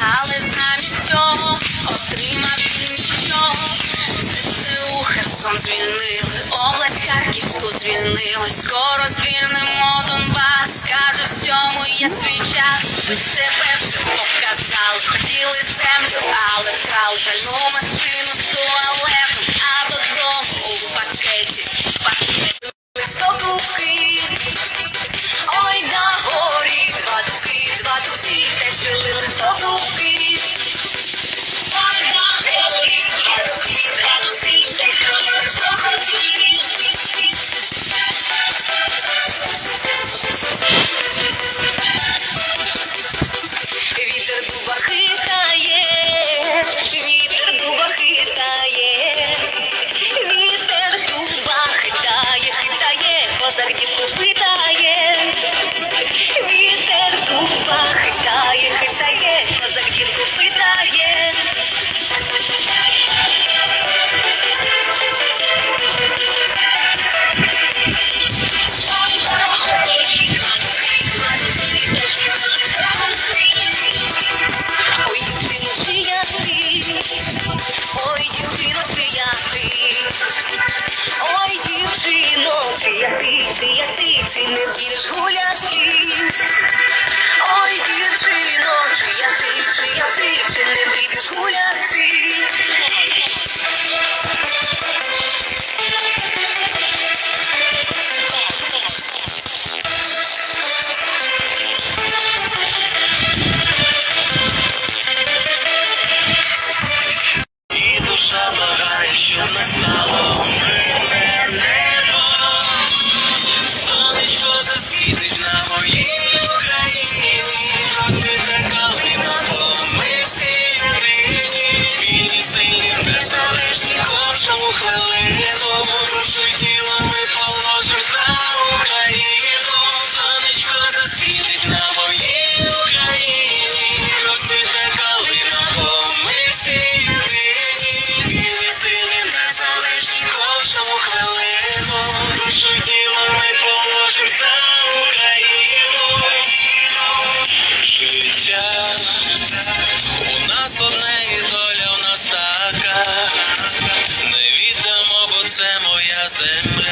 але замість цього отримав він нічого. ЗСУ Херсон звільнили, область Харківську звільнили, скоро звільнимо Донбас. Кажуть, цьому є свій час. Без себе як ти, чи як чи не з'їш гуляшки. Ой, дівчино, чи як ти, чи як ти, чи не вип'єш dancing.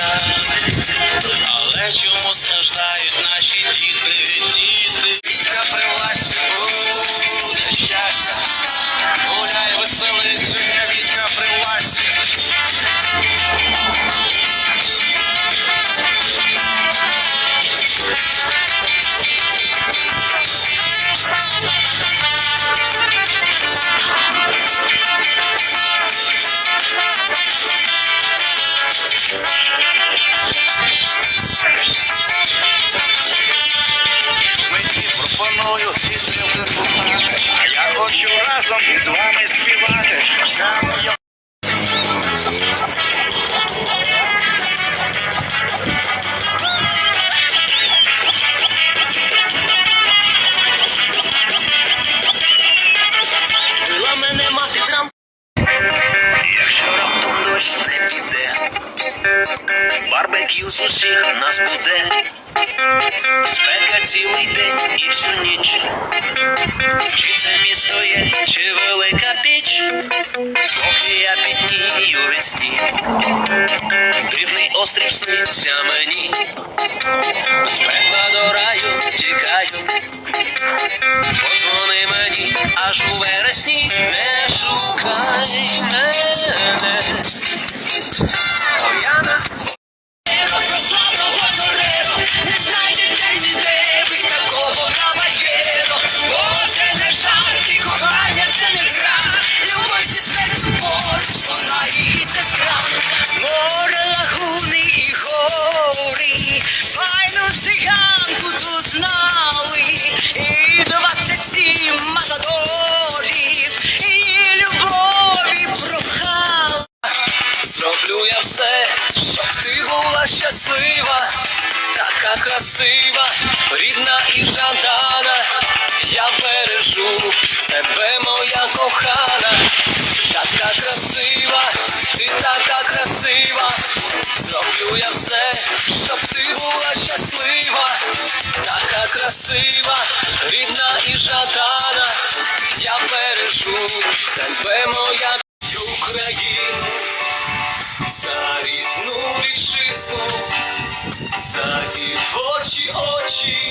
інших нас буде. Спека цілий день і всю ніч. Чи це місто є, чи велика піч? Поки я піднію від весні, Дрібний острів сниться мені. спека до раю тікаю. Подзвони мене. Жадана, я бережу тебе, моя кохана, така красива, ти така красива, зроблю я все, щоб ти була щаслива, така красива, рідна і жадана, я бережу тебе, моя Україну, за рідну вітчизну, за дівочі очі.